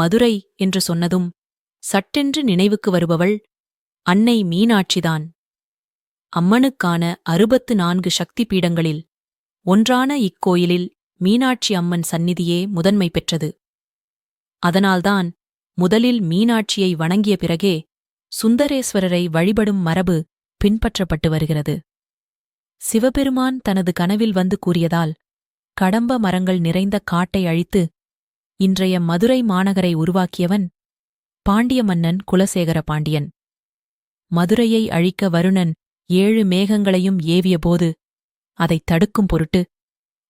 மதுரை என்று சொன்னதும் சட்டென்று நினைவுக்கு வருபவள் அன்னை மீனாட்சிதான். அம்மனுக்கான அறுபத்து நான்கு சக்தி பீடங்களில் ஒன்றான இக்கோயிலில் மீனாட்சி அம்மன் சந்நிதியே முதன்மை பெற்றது. அதனால்தான் முதலில் மீனாட்சியை வணங்கிய பிறகே சுந்தரேஸ்வரரை வழிபடும் மரபு பின்பற்றப்பட்டு வருகிறது. சிவபெருமான் தனது கனவில் வந்து கூறியதால் கடம்ப மரங்கள் நிறைந்த காட்டை அழித்து இன்றைய மதுரை மாநகரை உருவாக்கியவன் பாண்டிய மன்னன் குலசேகர பாண்டியன். மதுரையை அழிக்க வருணன் ஏழு மேகங்களையும் ஏவியபோது அதைத் தடுக்கும் பொருட்டு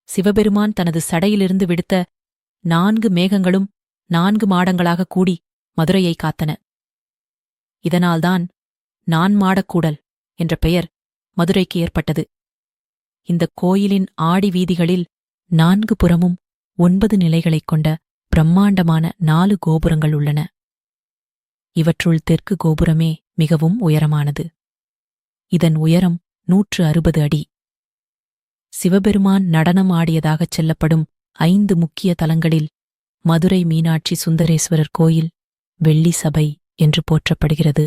சிவபெருமான் தனது சடையிலிருந்து விடுத்த நான்கு மேகங்களும் நான்கு மாடங்களாக கூடி மதுரையை காத்தன. இதனால்தான் நான் மாடக்கூடல் என்ற பெயர் மதுரைக்கு ஏற்பட்டது. இந்த கோயிலின் ஆடி வீதிகளில் நான்கு புறமும் ஒன்பது நிலைகளைக் கொண்ட பிரம்மாண்டமான நாலு கோபுரங்கள் உள்ளன. இவற்றுள் தெற்கு கோபுரமே மிகவும் உயரமானது. இதன் உயரம் நூற்று அறுபது அடி. சிவபெருமான் நடனம் ஆடியதாகச் செல்லப்படும் ஐந்து முக்கிய தலங்களில் மதுரை மீனாட்சி சுந்தரேஸ்வரர் கோயில் வெள்ளி சபை என்று போற்றப்படுகிறது.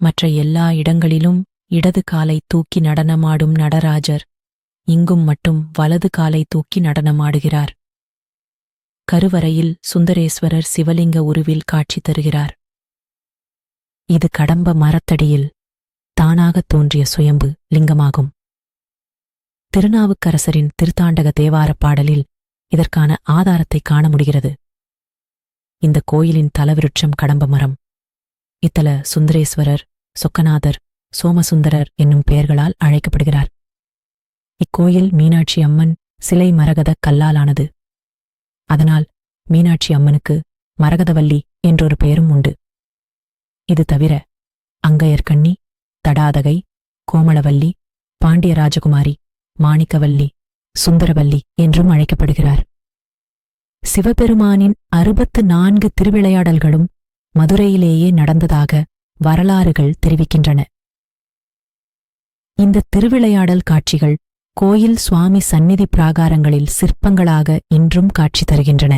மற்ற எல்லா இடங்களிலும் இடது காலை தூக்கி நடனமாடும் நடராஜர் இங்கும் மட்டும் வலது காலை தூக்கி நடனமாடுகிறார். கருவறையில் சுந்தரேஸ்வரர் சிவலிங்க உருவில் காட்சி தருகிறார். இது கடம்ப மரத்தடியில் தானாகத் தோன்றிய சுயம்பு லிங்கமாகும். திருநாவுக்கரசரின் திருத்தாண்டக தேவாரப் பாடலில் இதற்கான ஆதாரத்தை காண முடிகிறது. இந்த கோயிலின் தலவிருட்சம் கடம்ப மரம். இத்தல சுந்தரேஸ்வரர் சொக்கநாதர் சோமசுந்தரர் என்னும் பெயர்களால் அழைக்கப்படுகிறார். இக்கோயில் மீனாட்சி அம்மன் சிலை மரகத கல்லாலானது. அதனால் மீனாட்சி அம்மனுக்கு மரகதவல்லி என்றொரு பெயரும் உண்டு. இது தவிர அங்கையர்கண்ணி தடாதகை கோமளவல்லி பாண்டிய ராஜகுமாரி மாணிக்கவல்லி சுந்தரவல்லி என்றும் அழைக்கப்படுகிறார். சிவபெருமானின் அறுபத்து நான்கு திருவிளையாடல்களும் மதுரையிலேயே நடந்ததாக வரலாறுகள் தெரிவிக்கின்றன. இந்த திருவிளையாடல் காட்சிகள் கோயில் சுவாமி சந்நிதி பிராகாரங்களில் சிற்பங்களாக இன்றும் காட்சி தருகின்றன.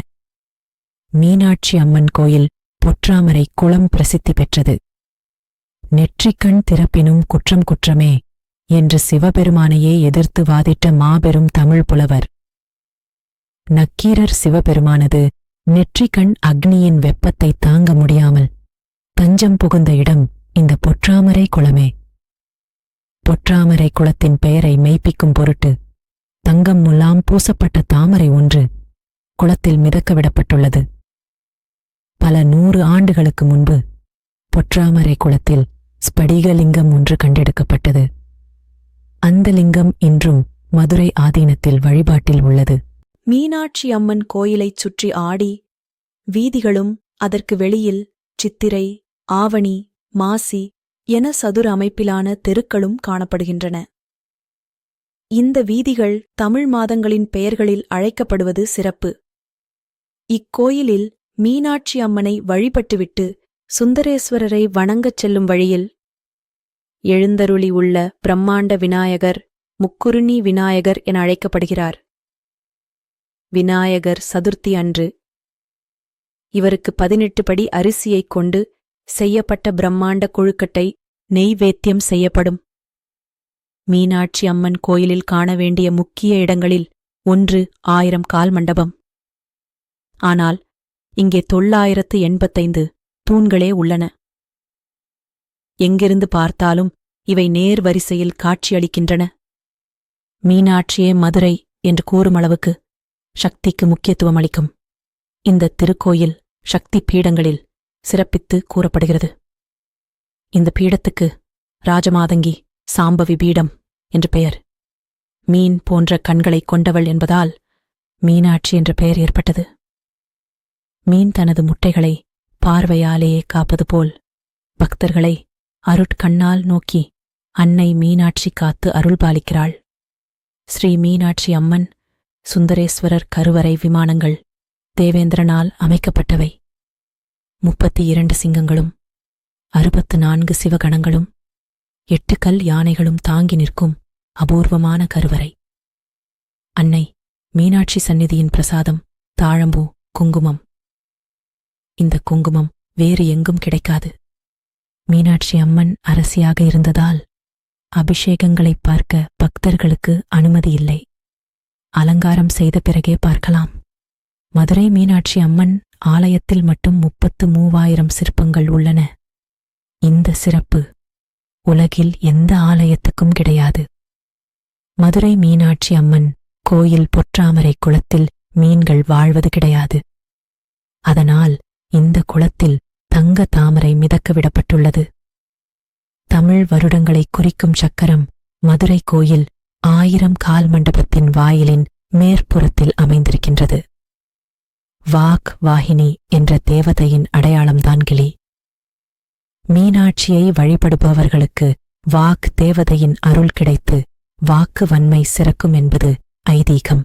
மீனாட்சி அம்மன் கோயில் பொற்றாமரை குளம் பிரசித்தி பெற்றது. நெற்றிக்கண் திறப்பினும் குற்றம் குற்றமே என்று சிவபெருமானையே எதிர்த்து வாதிட்ட மாபெரும் தமிழ் புலவர். நக்கீரர் சிவபெருமானது நெற்றிக்கண் அக்னியின் வெப்பத்தை தாங்க முடியாமல் தஞ்சம் புகுந்த இடம் இந்த பொற்றாமரை குளமே. பொற்றாமரை குளத்தின் பெயரை மெய்ப்பிக்கும் பொருட்டு தங்கம் முல்லாம் பூசப்பட்ட தாமரை ஒன்று குளத்தில் மிதக்க விடப்பட்டுள்ளது பல நூறு ஆண்டுகளுக்கு முன்பு பொற்றாமரை குளத்தில் ஸ்படிகலிங்கம் ஒன்று கண்டெடுக்கப்பட்டது. அந்த லிங்கம் இன்றும் மதுரை ஆதீனத்தில் வழிபாட்டில் உள்ளது. மீனாட்சி அம்மன் கோயிலைச் சுற்றி ஆடி வீதிகளும் அதற்கு வெளியில் சித்திரை ஆவணி மாசி என சதுர அமைப்பிலான தெருக்களும் காணப்படுகின்றன. இந்த வீதிகள் தமிழ் மாதங்களின் பெயர்களில் அழைக்கப்படுவது சிறப்பு. இக்கோயிலில் மீனாட்சி அம்மனை வழிபட்டுவிட்டு சுந்தரேஸ்வரரை வணங்கச் செல்லும் வழியில் எழுந்தருளி உள்ள பிரம்மாண்ட விநாயகர் முக்குருணி விநாயகர் என அழைக்கப்படுகிறார். விநாயகர் சதுர்த்தி அன்று இவருக்கு பதினெட்டு படி அரிசியைக் கொண்டு செய்யப்பட்ட பிரம்மாண்ட கொழுக்கட்டை நெய்வேத்தியம் செய்யப்படும். மீனாட்சி அம்மன் கோயிலில் காண வேண்டிய முக்கிய இடங்களில் ஒன்று ஆயிரம் கால் மண்டபம். ஆனால் இங்கே தொள்ளாயிரத்து எண்பத்தைந்து தூண்களே உள்ளன. எங்கிருந்து பார்த்தாலும் இவை நேர் வரிசையில் காட்சியளிக்கின்றன. மீனாட்சியே மதுரை என்று கூறும் அளவுக்கு சக்திக்கு முக்கியத்துவம் அளிக்கும். இந்த திருக்கோயில் சக்தி பீடங்களில் சிறப்பித்து கூறப்படுகிறது. இந்த பீடத்துக்கு ராஜமாதங்கி சாம்பவி பீடம் என்று பெயர். மீன் போன்ற கண்களைக் கொண்டவள் என்பதால் மீனாட்சி என்ற பெயர் ஏற்பட்டது. மீன் தனது முட்டைகளை பார்வையாலேயே காப்பது போல் பக்தர்களை அருட்கண்ணால் நோக்கி அன்னை மீனாட்சி காத்து அருள்பாலிக்கிறாள் ஸ்ரீ மீனாட்சி அம்மன் சுந்தரேஸ்வரர் கருவறை விமானங்கள் தேவேந்திரனால் அமைக்கப்பட்டவை. முப்பத்தி இரண்டு சிங்கங்களும் அறுபத்து நான்கு சிவகணங்களும் எட்டு கல் யானைகளும் தாங்கி நிற்கும் அபூர்வமான கருவறை. அன்னை மீனாட்சி சந்நிதியின் பிரசாதம் தாழம்பூ குங்குமம். இந்த குங்குமம் வேறு எங்கும் கிடைக்காது. மீனாட்சி அம்மன் அரசியாக இருந்ததால் அபிஷேகங்களைப் பார்க்க பக்தர்களுக்கு அனுமதி இல்லை. அலங்காரம் செய்த பிறகே பார்க்கலாம். மதுரை மீனாட்சி அம்மன் ஆலயத்தில் மட்டும் முப்பத்து மூவாயிரம் சிற்பங்கள் உள்ளன. இந்த சிறப்பு உலகில் எந்த ஆலயத்துக்கும் கிடையாது. மதுரை மீனாட்சி அம்மன் கோயில் பொற்றாமரை குளத்தில் மீன்கள் வாழ்வது கிடையாது. அதனால் இந்த குளத்தில் தங்க தாமரை மிதக்க விடப்பட்டுள்ளது. தமிழ் வருடங்களை குறிக்கும் சக்கரம் மதுரை கோயில் ஆயிரம் கால் மண்டபத்தின் வாயிலின் மேற்புறத்தில் அமைந்திருக்கின்றது. வாக் வாகினி என்ற தேவதையின் அடையாளம்தான் கிளி. மீனாட்சியை வழிபடுபவர்களுக்கு வாக் தேவதையின் அருள் கிடைத்து வாக்கு வன்மை சிறக்கும் என்பது ஐதீகம்.